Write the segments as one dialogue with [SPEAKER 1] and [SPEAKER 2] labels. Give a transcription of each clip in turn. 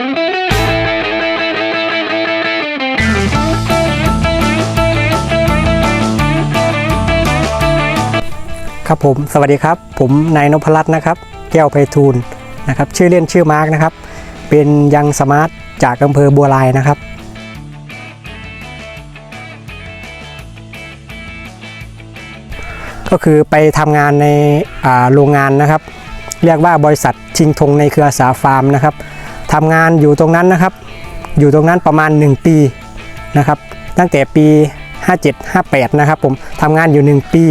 [SPEAKER 1] ครับผม สวัสดีครับ ผมนายนพรัตน์นะครับ แก้วไพฑูรย์นะครับ ชื่อเล่นชื่อมาร์กนะครับ เป็นยังสมาร์ทจากอำเภอบัวลายนะครับก็คือไปทำงานในโรงงานนะครับ เรียกว่าบริษัทชิงธงในเครือสาฟาร์มนะครับ ทำงานอยู่ตรงนั้นนะครับ อยู่ตรงนั้นประมาณ 1 ปีนะครับ ตั้งแต่ปี 57 58 นะครับผมทำงานอยู่ 1 ปี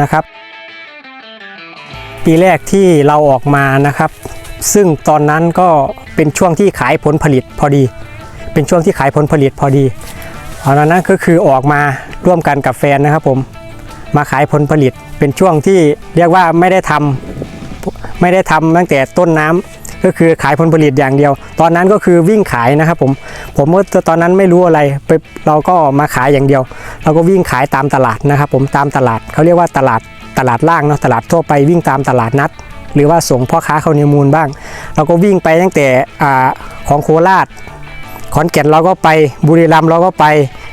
[SPEAKER 1] นะครับ ปีแรกที่เราออกมานะครับ ซึ่งตอนนั้นก็เป็นช่วงที่ขายผลผลิตพอดี เป็นช่วงที่ขายผลผลิตพอดีตอนนั้นก็คือออกมาร่วมกันกับแฟนนะครับผมมาขายผลผลิตเป็นช่วงที่เรียกว่าไม่ได้ทำไม่ได้ทำตั้งแต่ต้นน้ำ ก็คือขายผลผลิตอย่างเดียว ตอนนั้นก็คือวิ่งขายนะครับผมผมก็ตอนนั้นไม่รู้อะไรไปเราก็มาขายอย่างเดียว เราก็วิ่งขายตามตลาดนะครับผมตามตลาดเขาเรียกว่าตลาดตลาดล่างเนาะตลาดทั่วไปวิ่งตามตลาดนัด หรือว่าส่งพ่อค้าเข้าเนมูลบ้าง เราก็วิ่งไปตั้งแต่ของโคราชขอนแก่นเราก็ไปบุรีรัมย์เราก็ไป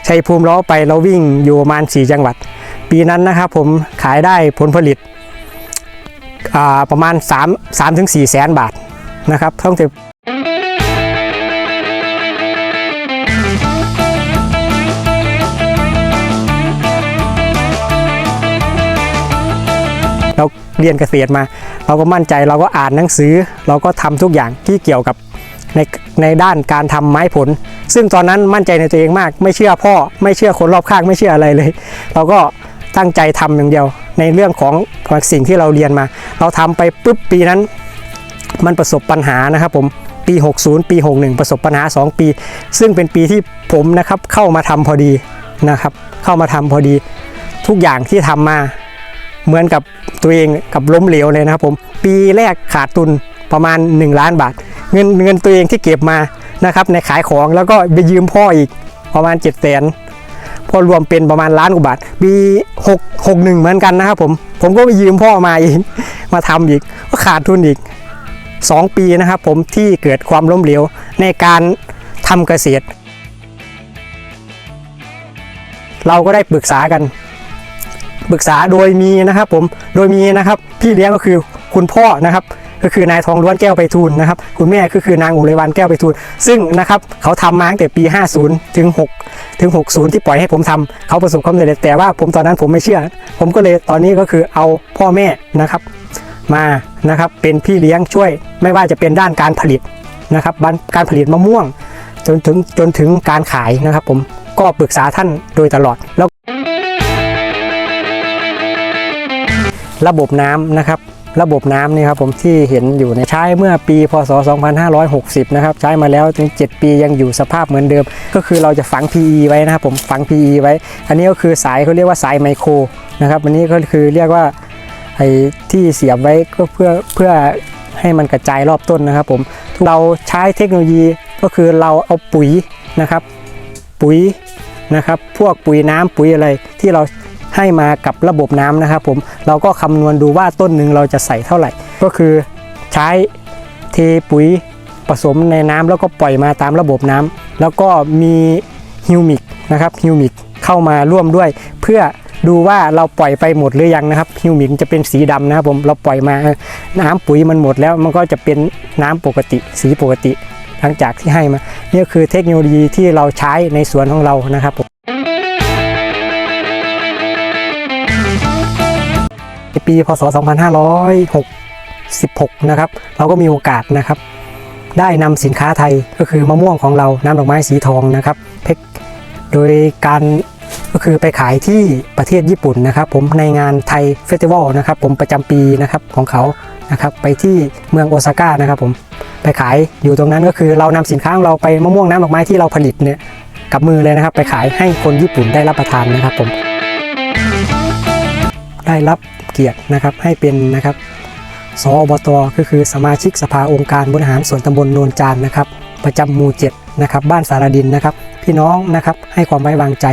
[SPEAKER 1] ชัยภูมิเราก็ไปเราวิ่งอยู่ประมาณ 4 จังหวัด ปีนั้นนะครับผมขายได้ผลผลิตประมาณ 3 3ถึง4แสนบาท นะครับตั้งแต่เราเรียนเกษตรมา เราก็มั่นใจเราก็อ่านหนังสือ เราก็ทำทุกอย่างที่เกี่ยวกับในในด้านการทำไม้ผล ซึ่งตอนนั้นมั่นใจในตัวเองมาก ไม่เชื่อพ่อ ไม่เชื่อคนรอบข้างไม่เชื่ออะไรเลย เราก็ตั้งใจทำอย่างเดียว ในเรื่องของสิ่งที่เราเรียนมา เราทำไปปุ๊บปีนั้น มันประสบปัญหานะครับผมปี 60 ปี 61 ประสบปัญหา 2 ปี ซึ่งเป็นปีที่ผมนะครับเข้ามาทำพอดีนะครับ เข้ามาทำพอดี ทุกอย่างที่ทำมาเหมือนกับตัวเองกับล้มเหลวเลยนะครับผมปีแรกขาดทุนประมาณ 1 ล้านบาท เงินเงินตัวเองที่เก็บมานะครับในขายของแล้วก็ไปยืมพ่ออีกประมาณ7จ็ดแสนพอรวมเป็นประมาณล้านกว่าบาทปี6 6 1 เหมือนกันนะครับผม ผมก็ไปยืมพ่อมาอีก มาทำอีก ก็ขาดทุนอีก 2 ปีนะครับผมที่เกิดความล้มเหลวในการทำเกษตร เราก็ได้ปรึกษากันปรึกษาโดยมีนะครับผมโดยมีนะครับพี่เลี้ยงก็คือคุณพ่อนะครับ ก็คือนายทองล้วนแก้วไปทูลนะครับ คุณแม่ก็คือนางอุไรวันแก้วไปทูลซึ่งนะครับเขาทำมาตั้งแต่ปี 50 ถึง 6 ถึง 60 ที่ปล่อยให้ผมทำเขาประสบความสำเร็จแต่ว่าผมตอนนั้นผมไม่เชื่อ ผมก็เลยตอนนี้ก็คือเอาพ่อแม่นะครับ มานะครับเป็นพี่เลี้ยงช่วยไม่ว่าจะเป็นด้านการผลิตนะครับการผลิตมะม่วง จนถึงจนถึงการขายนะครับ ผมก็ปรึกษาท่านโดยตลอดแล้วระบบน้ำนะครับ ระบบน้ำนี่ครับผมที่เห็นอยู่ในใช้เมื่อปีพศ 2560 นะครับ ใช้มาแล้วถึง 7 ปียังอยู่สภาพเหมือนเดิม ก็คือเราจะฝัง PE ไว้นะครับผมฝัง PE ไว้ อันนี้ก็คือสายเขาเรียกว่าสายไมโครนะครับอันนี้ก็คือเรียกว่า ไอ้ที่เสียบไว้ก็เพื่อเพื่อให้มันกระจายรอบต้นนะครับผมเราใช้เทคโนโลยีก็คือเราเอาปุ๋ยนะครับ ปุ๋ยนะครับ พวกปุ๋ยน้ำปุ๋ยอะไรที่เราให้มากับระบบน้ำนะครับผมเราก็คำนวณดูว่าต้นหนึ่งเราจะใส่เท่าไหร่ ก็คือใช้เทปุ๋ยผสมในน้ำแล้วก็ปล่อยมาตามระบบน้ำแล้วก็มีฮิวมิกนะครับฮิวมิกเข้ามาร่วมด้วยเพื่อ ดูว่าเราปล่อยไปหมดหรือยังนะครับฮิวมิกจะเป็นสีดำนะครับผมเราปล่อยมาน้ำปุ๋ยมันหมดแล้วมันก็จะเป็นน้ำปกติสีปกติหลังจากที่ให้มานี่คือเทคโนโลยีที่เราใช้ในสวนของเรานะครับผมในปีพศ 2566 นะครับ เราก็มีโอกาสนะครับ ได้นำสินค้าไทยก็คือมะม่วงของเราน้ำดอกไม้สีทองนะครับเพกโดยการ ก็คือไปขายที่ประเทศญี่ปุ่นนะครับ ผมในงานไทยเฟสติวัลนะครับ ผมประจำปีนะครับของเขานะครับไปที่เมืองโอซาก้านะครับ ผมไปขายอยู่ตรงนั้นก็คือเรานำสินค้าของเราไปมะม่วงน้ำดอกไม้ที่เราผลิตเนี่ยกับมือเลยนะครับ ไปขายให้คนญี่ปุ่นได้รับประทานนะครับ ผม ได้รับเกียรตินะครับให้เป็นนะครับสอบตก็คือสมาชิกสภาองค์การบริหารส่วนตำบลโนนจานนะครับ ประจำหมู่7นะครับ บ้านสารดินนะครับ พี่น้องนะครับให้ความไว้วางใจ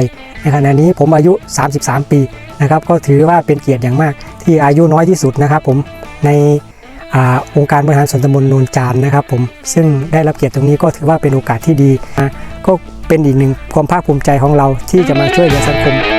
[SPEAKER 1] ในขณะนี้ผมอายุ 33 ปีนะครับก็ถือว่าเป็นเกียรติอย่างมากที่อายุน้อยที่สุดนะครับผมในอองค์การบริหารส่วนตำบลโนนจานนะครับผมซึ่งได้รับเกียรติตรงนี้ก็ถือว่าเป็นโอกาสที่ดีนะก็เป็นอีกหนึ่งความภาคภูมิใจของเราที่จะมาช่วยเหลือสังคม